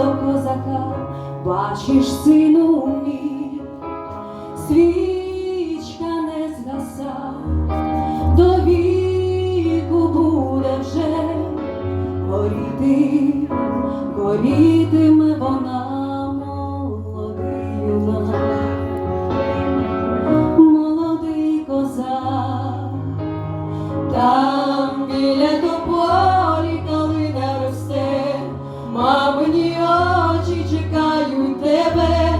До козака, бачиш, сину мій, свічка не згаса, до віку буде вже горіти, горітиме вона очі чекають тебе,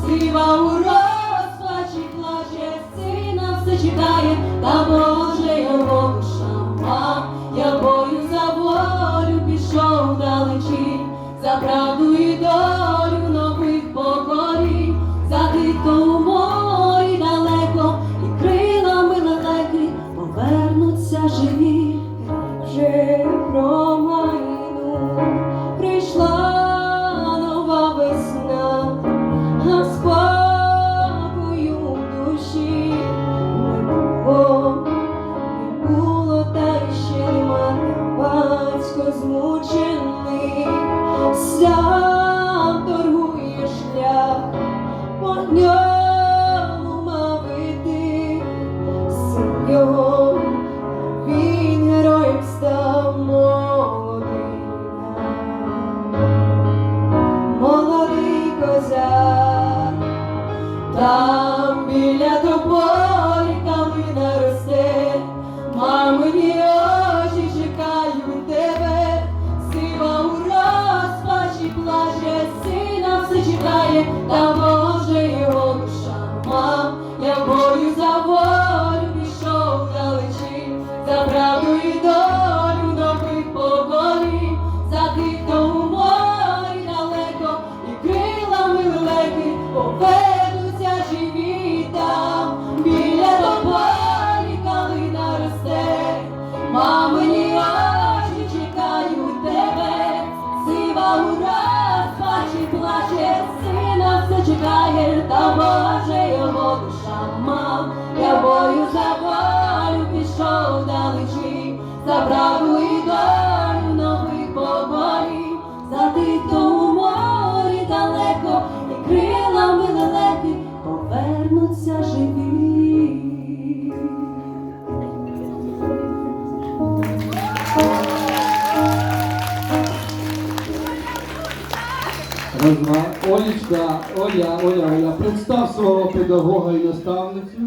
сліва у розпачі плаче, сина все чекає, та Боже батько змучений, сам по ньому мав іти. Він героєм став молодий, молодий козак. Там біля тополі калина росте, мамині чекає, та Боже його душа мав, я бою за волю пішов далечі, за Раз, два. Олечка, Оля, Оля, Оля, представ свого педагога і наставницю.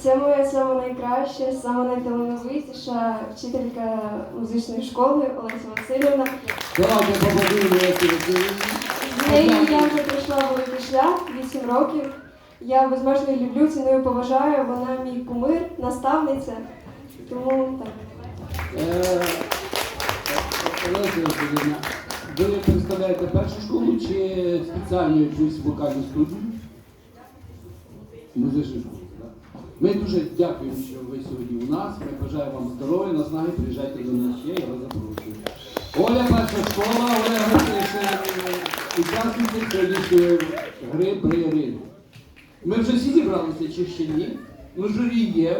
Це моя сама найкраща, сама найталановитіша вчителька музичної школи Олеся Васильівна. Давайте побажаємо Олесі. З нею я вже пройшла великий шлях 8 років. Я безмежно її люблю, ціную, поважаю. Вона мій кумир, наставниця. Тому так. Ви представляєте першу школу чи спеціальну якусь вокальну студію? Музичну школу, так. Ми дуже дякуємо, що ви сьогодні у нас. Ми бажаємо вам здоров'я, наснаги, приїжджайте до нас ще, я вас запрошую. Оля перша школа, Оля Грицька, учасниця сьогоднішньої гри «Бри ринок». Ми вже всі зібралися чи ще ні? Ну, журі є.